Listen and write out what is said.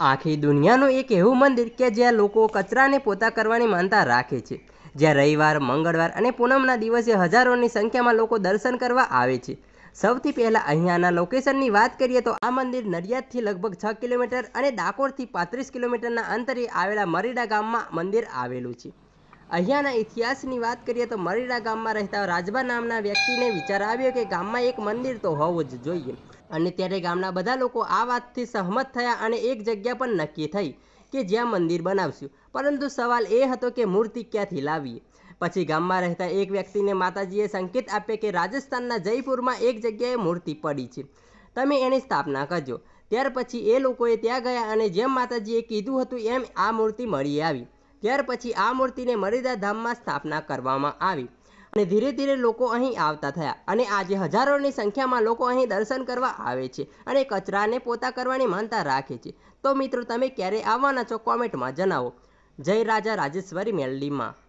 આખી દુનિયાનું એક એવું મંદિર કે જ્યાં લોકો કચરાને પોતા કરવાની માનતા રાખે છે. જ્યાં રવિવાર, મંગળવાર અને પૂનમના દિવસે હજારોની સંખ્યામાં લોકો દર્શન કરવા આવે છે. સૌથી પહેલાં અહીંયાના લોકેશનની વાત કરીએ તો આ મંદિર નડિયાદથી લગભગ છ કિલોમીટર અને ડાકોરથી પાંત્રીસ કિલોમીટરના અંતરે આવેલા મરીડા ગામમાં મંદિર આવેલું છે. અહીંયાના ઇતિહાસની વાત કરીએ તો મરીડા ગામમાં રહેતા રાજબા નામના વ્યક્તિને વિચાર આવ્યો કે ગામમાં એક મંદિર તો હોવું જ જોઈએ. અને ત્યારે ગામના બધા લોકો આ વાતથી સહમત થયા અને એક જગ્યા પણ નક્કી થઈ કે જ્યાં મંદિર બનાવશું. પરંતુ સવાલ એ હતો કે મૂર્તિ ક્યાંથી લાવીએ? પછી ગામમાં રહેતા એક વ્યક્તિને માતાજીએ સંકેત આપ્યો કે રાજસ્થાનના જયપુરમાં એક જગ્યાએ મૂર્તિ પડી છે. તમે એની સ્થાપના કરજો. ત્યાર પછી એ લોકોએ ત્યાં ગયા અને જેમ માતાજીએ કીધું હતું એમ આ મૂર્તિ મળી આવી. ત્યાર પછી આ મૂર્તિને મરીદા ધામમાં સ્થાપના કરવામાં આવી અને ધીરે ધીરે લોકો અહીં આવતા થયા અને આજે હજારોની સંખ્યામાં લોકો અહીં દર્શન કરવા આવે છે અને કચરાને પોતા કરવાની માનતા રાખે છે. તો મિત્રો, તમે ક્યારે આવવાના છો કોમેન્ટમાં જણાવો. જય રાજા રાજેશ્વરી મેલડીમાં.